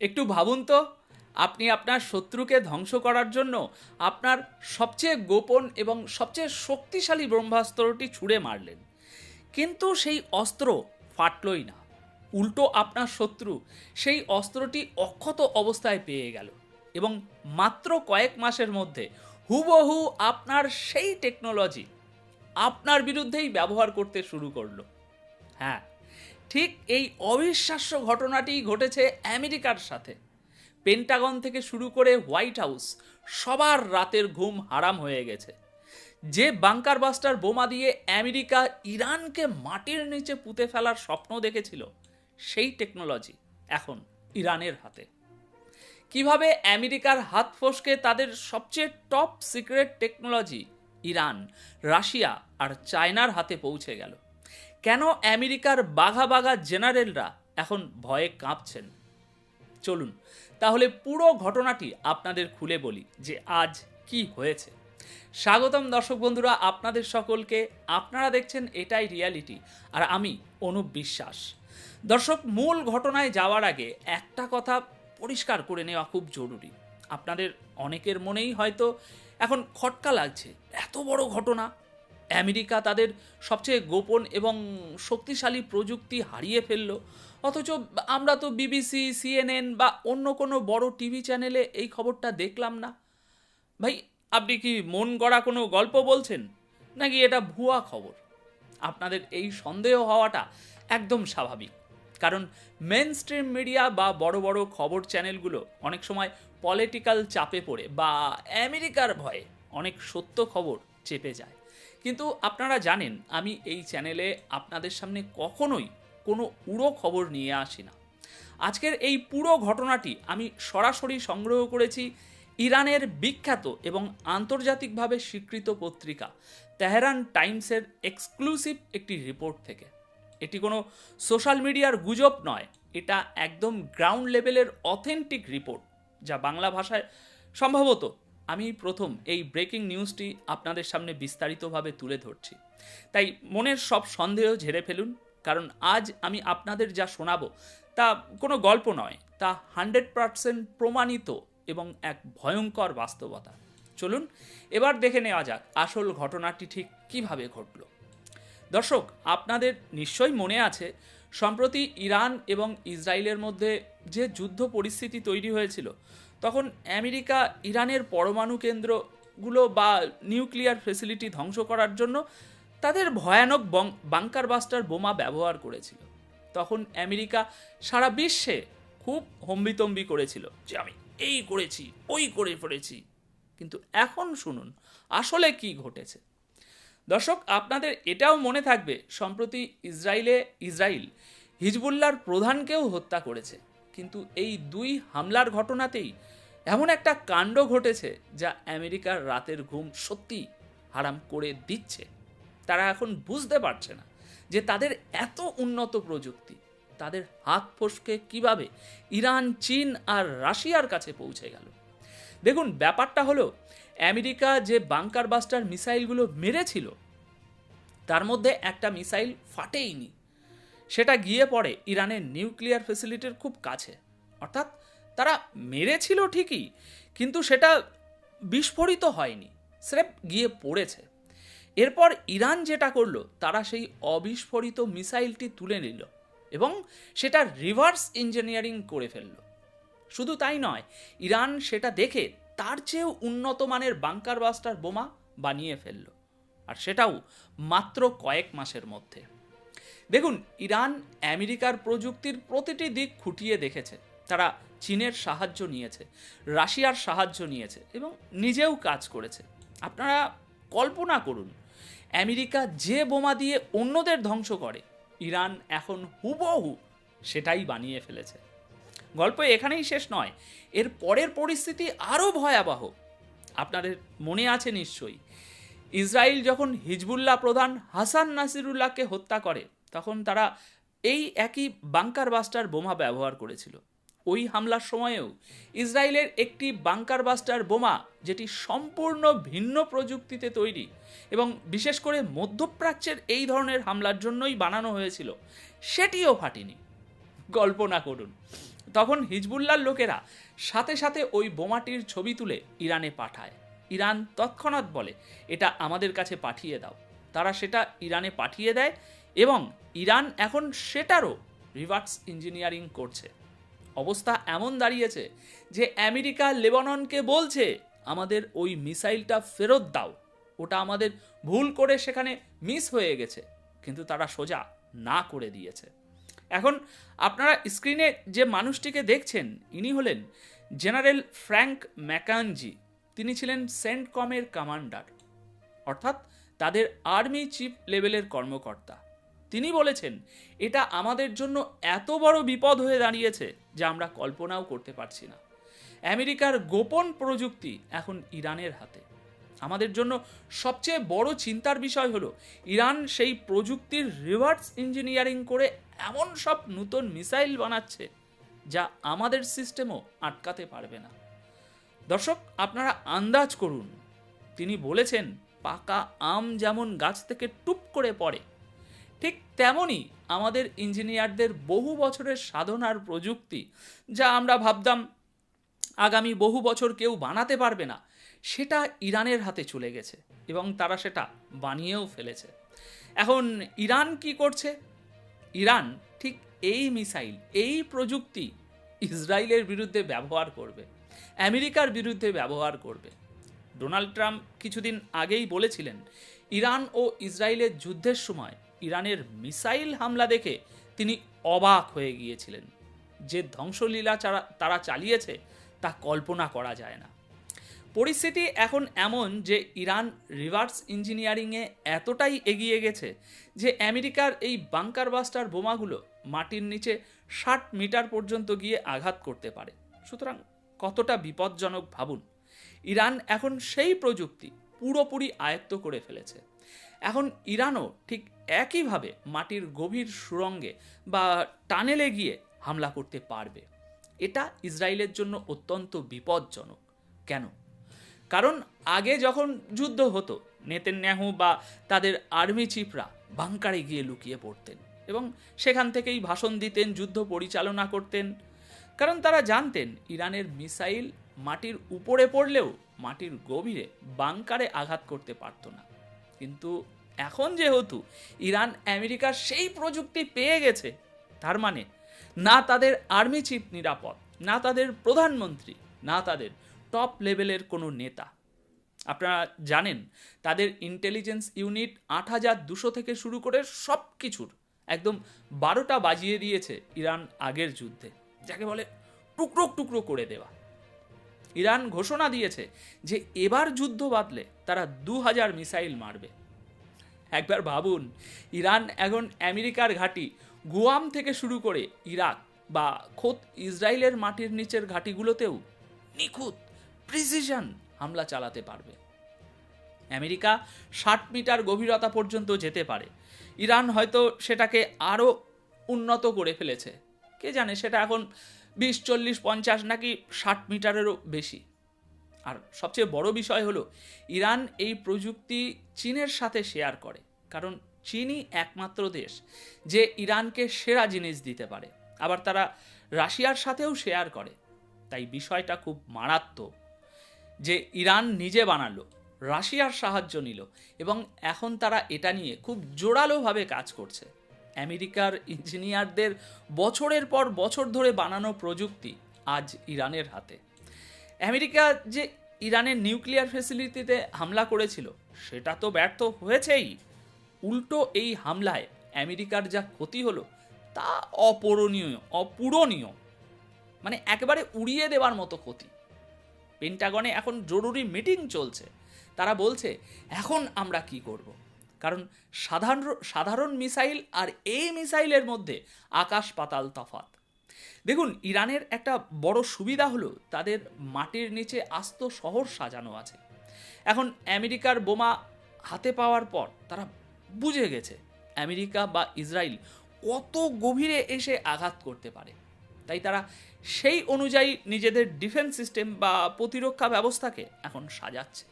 একটু ভাবুন তো, আপনি আপনার শত্রুকে ধ্বংস করার জন্য আপনার সবচেয়ে গোপন এবং সবচেয়ে শক্তিশালী ব্রহ্মাস্ত্রটি ছুঁড়ে মারলেন। কিন্তু সেই অস্ত্র ফাটলই না। উল্টো আপনার শত্রু সেই অস্ত্রটি অক্ষত অবস্থায় পেয়ে গেল এবং মাত্র কয়েক মাসের মধ্যে হুবহু আপনার সেই টেকনোলজি আপনার বিরুদ্ধেই ব্যবহার করতে শুরু করল। হ্যাঁ ঠিক এই অবিশ্বাস্য ঘটনাটি ঘটেছে আমেরিকার সাথে। পেন্টাগন থেকে শুরু করে হোয়াইট হাউস সবার রাতের ঘুম হারাম হয়ে গেছে। যে বাংকার বাস্টার বোমা দিয়ে আমেরিকা ইরানকে মাটির নিচে পুঁতে ফেলার স্বপ্ন দেখেছিল, সেই টেকনোলজি এখন ইরানের হাতে। কীভাবে আমেরিকার হাত ফসকে তাদের সবচেয়ে top secret technology Iran, Russia আর চায়নার হাতে পৌঁছে গেল? কেন আমেরিকার বাঘা বাঘা জেনারেলরা এখন ভয়ে কাঁপছেন? চলুন, তাহলে পুরো ঘটনাটি আপনাদের খুলে বলি যে আজ কি হয়েছে। স্বাগতম দর্শক বন্ধুরা, আপনাদের সকলকে। আপনারা দেখছেন এটাই রিয়ালিটি, আর আমি অনুপ বিশ্বাস। দর্শক, মূল ঘটনায় যাওয়ার আগে একটা কথা পরিষ্কার করে নেওয়া খুব জরুরি। আপনাদের অনেকের মনেই হয়তো এখন খটকা লাগছে। এত বড় ঘটনা আমেরিকা তাদের সবচেয়ে গোপন এবং শক্তিশালী প্রযুক্তি হারিয়ে ফেলল। অথচ আমরা তো বিবিসি, সিএনএন বা অন্য কোনো বড় টিভি চ্যানেলে এই খবরটা দেখলাম না। ভাই, আপনি কি মন গড়া কোনো গল্প বলছেন? নাকি এটা ভুয়া খবর? আপনাদের এই সন্দেহ হওয়াটা একদম স্বাভাবিক। কারণ মেন স্ট্রিম মিডিয়া বা বড় বড় খবর চ্যানেলগুলো অনেক সময় পলিটিক্যাল চাপে পড়ে বা আমেরিকার ভয়ে অনেক সত্য খবর চেপে যায়। কিন্তু আপনারা জানেন, আমি এই চ্যানেলে আপনাদের সামনে কখনোই কোনো উড়ো খবর নিয়ে আসি না। আজকের এই পুরো ঘটনাটি আমি সরাসরি সংগ্রহ করেছি ইরানের বিখ্যাত এবং আন্তর্জাতিকভাবে স্বীকৃত পত্রিকা, তেহরান টাইমসের এক্সক্লুসিভ একটি রিপোর্ট থেকে। এটি কোনো সোশ্যাল মিডিয়ার গুজব নয়, এটা একদম গ্রাউন্ড লেভেলের অথেন্টিক রিপোর্ট, যা বাংলা ভাষায় সম্ভবত আমি প্রথম এই ব্রেকিং নিউজটি আপনাদের সামনে বিস্তারিতভাবে তুলে ধরছি। তাই মনের সব সন্দেহ ঝেড়ে ফেলুন, কারণ আজ আমি আপনাদের যা শোনাবো তা কোনো গল্প নয়, তা হান্ড্রেড পারসেন্ট প্রমাণিত এবং এক ভয়ঙ্কর বাস্তবতা। চলুন, এবার দেখে নেওয়া যাক আসল ঘটনাটি ঠিক কীভাবে ঘটল। দর্শক, আপনাদের নিশ্চয়ই মনে আছে, সম্প্রতি ইরান এবং ইসরায়েলের মধ্যে যে যুদ্ধ পরিস্থিতি তৈরি হয়েছিল তখন আমেরিকা ইরানের পরমাণু কেন্দ্রগুলো বা নিউক্লিয়ার ফেসিলিটি ধ্বংস করার জন্য তাদের ভয়ানক বাংকার বাস্টার বোমা ব্যবহার করেছিল। তখন আমেরিকা সারা বিশ্বে খুব হম্বিতম্বি করেছিল যে আমি এই করেছি, ওই করে পড়েছি কিন্তু এখন শুনুন, আসলে কি ঘটেছে? দর্শক, আপনাদের এটাও মনে থাকবে, সম্প্রতি ইসরায়েলে ইসরায়েল হিজবুল্লার প্রধানকেও হত্যা করেছে। কিন্তু এই দুই হামলার ঘটনাতেই এমন একটা কাণ্ড ঘটেছে যা আমেরিকার রাতের ঘুম সত্যি হারাম করে দিচ্ছে। তারা এখন বুঝতে পারছে না যে তাদের এত উন্নত প্রযুক্তি, তাদের হাত ফসকে কীভাবে ইরান, চীন আর রাশিয়ার কাছে পৌঁছে গেল। দেখুন, ব্যাপারটা হলো, আমেরিকা যে বাংকার বাস্টার মিসাইলগুলো মেরেছিল, তার মধ্যে একটা মিসাইল ফাটেইনি। সেটা গিয়ে পড়ে ইরানের নিউক্লিয়ার ফেসিলিটির খুব কাছে। অর্থাৎ তারা মেরেছিল ঠিকই, কিন্তু সেটা বিস্ফোরিত হয়নি, স্রেফ গিয়ে পড়েছে। এরপর ইরান যেটা করল, তারা সেই অবিস্ফোরিত মিসাইলটি তুলে নিল এবং সেটা রিভার্স ইঞ্জিনিয়ারিং করে ফেলল। শুধু তাই নয়, ইরান সেটা দেখে তার চেয়েও উন্নত মানের বাংকার বাস্টার বোমা বানিয়ে ফেলল, আর সেটাও মাত্র কয়েক মাসের মধ্যে। দেখুন, ইরান আমেরিকার প্রযুক্তির প্রতিটি দিক খুঁটিয়ে দেখেছে। তারা চীনের সাহায্য নিয়েছে, রাশিয়ার সাহায্য নিয়েছে এবং নিজেও কাজ করেছে। আপনারা কল্পনা করুন, আমেরিকা যে বোমা দিয়ে অন্যদের ধ্বংস করে, ইরান এখন হুবহু সেটাই বানিয়ে ফেলেছে। গল্প এখানেই শেষ নয়, এর পরের পরিস্থিতি আরও ভয়াবহ। আপনাদের মনে আছে নিশ্চয়ই, ইসরায়েল যখন হিজবুল্লাহ প্রধান হাসান নাসিরুল্লাহকে হত্যা করে তখন তারা এই একই বাংকার বাস্টার বোমা ব্যবহার করেছিল। ওই হামলার সময়েও ইসরায়েলের একটি বাংকার বাস্টার বোমা, যেটি সম্পূর্ণ ভিন্ন প্রযুক্তিতে তৈরি এবং বিশেষ করে মধ্যপ্রাচ্যের এই ধরনের হামলার জন্যই বানানো হয়েছিল, সেটিও ফাটেনি। কল্পনা করুন। তখন হিজবুল্লার লোকেরা সাথে সাথে ওই বোমাটির ছবি তুলে ইরানে পাঠায়। ইরান তৎক্ষণাৎ বলে, এটা আমাদের কাছে পাঠিয়ে দাও। তারা সেটা ইরানে পাঠিয়ে দেয় এবং ইরান এখন সেটারও রিভার্স ইঞ্জিনিয়ারিং করছে। অবস্থা এমন দাঁড়িয়েছে যে আমেরিকা লেবাননকে বলছে, আমাদের ওই মিসাইলটা ফেরত দাও। ওটা আমাদের ভুল করে সেখানে মিস হয়ে গেছে, কিন্তু তারা সোজা না করে দিয়েছে। এখন আপনারা স্ক্রিনে যে মানুষটিকে দেখছেন, ইনি হলেন জেনারেল ফ্র্যাঙ্ক ম্যাকানজি তিনি ছিলেন সেন্টকমের কমান্ডার, অর্থাৎ তাদের আর্মি চিফ লেভেলের কর্মকর্তা। তিনি বলেছেন, এটা আমাদের জন্য এত বড় বিপদ হয়ে দাঁড়িয়েছে যা আমরা কল্পনাও করতে পারছি না। আমেরিকার গোপন প্রযুক্তি এখন ইরানের হাতে। আমাদের জন্য সবচেয়ে বড় চিন্তার বিষয় হলো, ইরান সেই প্রযুক্তির রিভার্স ইঞ্জিনিয়ারিং করে এমন সব নতুন মিসাইল বানাচ্ছে যা আমাদের সিস্টেমও আটকাতে পারবে না। দর্শক, আপনারা আন্দাজ করুন। তিনি বলেছেন, পাকা আম যেমন গাছ থেকে টুপ করে পড়ে ঠিক তেমনই আমাদের ইঞ্জিনিয়ারদের বহু বছরের সাধনার প্রযুক্তি যা আমরা ভাবতাম আগামী বহু বছর কেউ বানাতে পারবে না, সেটা ইরানের হাতে চলে গেছে এবং তারা সেটা বানিয়েও ফেলেছে। এখন ইরান কি করছে? ইরান ঠিক এই মিসাইল, এই প্রযুক্তি ইসরায়েলের বিরুদ্ধে ব্যবহার করবে, আমেরিকার বিরুদ্ধে ব্যবহার করবে। ডোনাল্ড ট্রাম্প কিছুদিন আগেই বলেছিলেন, ইরান ও ইসরায়েলের যুদ্ধের সময় ইরানের মিসাইল হামলা দেখে তিনি অবাক হয়ে গিয়েছিলেন। যে ধ্বংসলীলা তারা চালিয়েছে, তা কল্পনা করা যায় না। পরিস্থিতি এখন এমন যে ইরান রিভার্স ইঞ্জিনিয়ারিংয়ে এতটাই এগিয়ে গেছে যে আমেরিকার এই বাংকার বাস্টার বোমাগুলো মাটির নিচে ষাট মিটার পর্যন্ত গিয়ে আঘাত করতে পারে। সুতরাং কতটা বিপজ্জনক ভাবুন, ইরান এখন সেই প্রযুক্তি পুরোপুরি আয়ত্ত করে ফেলেছে। এখন ইরানও ঠিক একইভাবে মাটির গভীর সুরঙ্গে বা টানেলে গিয়ে হামলা করতে পারবে। এটা ইসরায়েলের জন্য অত্যন্ত বিপজ্জনক। কেন? কারণ আগে যখন যুদ্ধ হতো, নেতেন্যাহু বা তাদের আর্মি চিফরা বাংকারে গিয়ে লুকিয়ে পড়তেন এবং সেখান থেকেই ভাষণ দিতেন, যুদ্ধ পরিচালনা করতেন। কারণ তারা জানতেন, ইরানের মিসাইল মাটির উপরে পড়লেও মাটির গভীরে বাংকারে আঘাত করতে পারত না। কিন্তু এখন যেহেতু ইরান আমেরিকার সেই প্রযুক্তি পেয়ে গেছে, তার মানে না তাদের আর্মি চিফ নিরাপদ, না তাদের প্রধানমন্ত্রী, না তাদের টপ লেভেলের কোনো নেতা। আপনারা জানেন, তাদের ইন্টেলিজেন্স ইউনিট আট হাজার দুশো থেকে শুরু করে সব কিছুর একদম বারোটা বাজিয়ে দিয়েছে ইরান আগের যুদ্ধে, যাকে বলে টুকরো টুকরো করে দেওয়া। ইরান ঘোষণা দিয়েছে যে এবার যুদ্ধ বাদলে তারা দু হাজার মিসাইল মারবে। একবার ভাবুন, ইরান এখন আমেরিকার ঘাঁটি গুয়াম থেকে শুরু করে ইরাক বা খোদ ইসরায়েলের মাটির নিচের ঘাঁটিগুলোতেও নিখুঁত প্রিসিশন হামলা চালাতে পারবে। আমেরিকা ষাট মিটার গভীরতা পর্যন্ত যেতে পারে। ইরান হয়তো সেটাকে আরও উন্নত করে ফেলেছে। কে জানে সেটা এখন বিশ, চল্লিশ, পঞ্চাশ নাকি ষাট মিটারেরও বেশি। আর সবচেয়ে বড় বিষয় হলো, ইরান এই প্রযুক্তি চীনের সাথে শেয়ার করে। কারণ চীনই একমাত্র দেশ যে ইরানকে সেরা জিনিস দিতে পারে। আবার তারা রাশিয়ার সাথেও শেয়ার করে। তাই বিষয়টা খুব মারাত্মক যে ইরান নিজে বানালো, রাশিয়ার সাহায্য নিল এবং এখন তারা এটা নিয়ে খুব জোরালোভাবে কাজ করছে। আমেরিকার ইঞ্জিনিয়ারদের বছরের পর বছর ধরে বানানো প্রযুক্তি আজ ইরানের হাতে। আমেরিকা যে ইরানের নিউক্লিয়ার ফেসিলিটিতে হামলা করেছিল, সেটা তো ব্যর্থ হয়েছেই। উল্টো এই হামলায় আমেরিকার যা ক্ষতি হলো, তা অপূরণীয় অপূরণীয়। মানে একেবারে উড়িয়ে দেওয়ার মতো ক্ষতি। পেন্টাগনে এখন জরুরি মিটিং চলছে। তারা বলছে, এখন আমরা কি করব? কারণ সাধারণ সাধারণ মিসাইল আর এই মিসাইলের মধ্যে আকাশ পাতাল তফাত দেখুন, ইরানের একটা বড় সুবিধা হলো তাদের মাটির নিচে আস্ত শহর সাজানো আছে। এখন আমেরিকার বোমা হাতে পাওয়ার পর তারা বুঝে গেছে আমেরিকা বা ইসরায়েল কত গভীরে এসে আঘাত করতে পারে। তাই তারা সেই অনুযায়ী নিজেদের ডিফেন্স সিস্টেম বা প্রতিরক্ষা ব্যবস্থাকে এখন সাজাচ্ছে।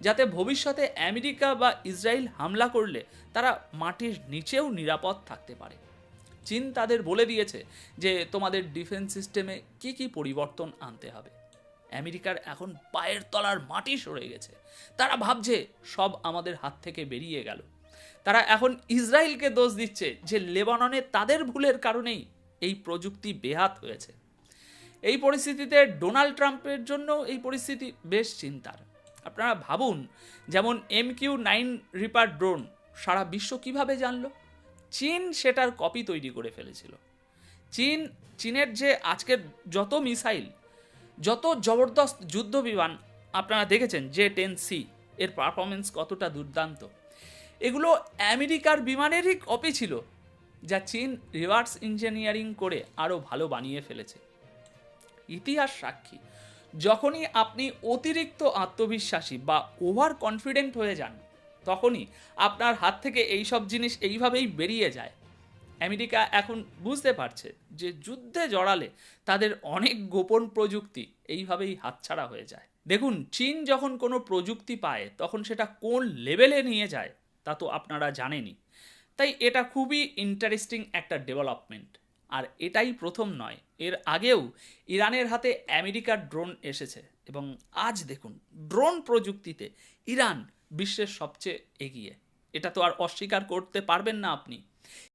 যাতে ভবিষ্যতে আমেরিকা বা ইসরায়েল হামলা করলে তারা মাটির নিচেও নিরাপদ থাকতে পারে। চীন তাদের বলে দিয়েছে যে তোমাদের ডিফেন্স সিস্টেমে কি কি পরিবর্তন আনতে হবে। আমেরিকার এখন পায়ের তলার মাটি সরে গেছে। তারা ভাবছে সব আমাদের হাত থেকে বেরিয়ে গেল। তারা এখন ইসরায়েলকে দোষ দিচ্ছে যে লেবাননে তাদের ভুলের কারণেই এই প্রযুক্তি বেহাত হয়েছে। এই পরিস্থিতিতে ডোনাল্ড ট্রাম্পের জন্য এই পরিস্থিতি বেশ চিন্তার। আপনারা ভাবুন, যেমন M Q nine reaper drone সারা বিশ্ব কীভাবে জানলো? চীন সেটার কপি তৈরি করে ফেলেছিল। চীন, চীনের যে আজকের যত মিসাইল, যত জবরদস্ত যুদ্ধ বিমান আপনারা দেখেছেন যে টেন সি, এর পারফরমেন্স কতটা দুর্দান্ত। এগুলো আমেরিকার বিমানেরই কপি ছিল, যা চীন রিভার্স ইঞ্জিনিয়ারিং করে আরও ভালো বানিয়ে ফেলেছে। ইতিহাস সাক্ষী। যখনই আপনি অতিরিক্ত আত্মবিশ্বাসী বা ওভার কনফিডেন্ট হয়ে যান, তখনই আপনার হাত থেকে এই সব জিনিস এইভাবেই বেরিয়ে যায়। আমেরিকা এখন বুঝতে পারছে যে যুদ্ধে জড়ালে তাদের অনেক গোপন প্রযুক্তি এইভাবেই হাতছাড়া হয়ে যায়। দেখুন, চীন যখন কোনো প্রযুক্তি পায়, তখন সেটা কোন লেভেলে নিয়ে যায় তা তো আপনারা জানেনই। তাই এটা খুবই ইন্টারেস্টিং একটা ডেভেলপমেন্ট আর এটাই প্রথম নয়, এর আগেও ইরানের হাতে আমেরিকার ড্রোন এসেছে এবং আজ দেখুন, ড্রোন প্রযুক্তিতে ইরান বিশ্বের সবচেয়ে এগিয়ে। এটা তো আর অস্বীকার করতে পারবেন না আপনি।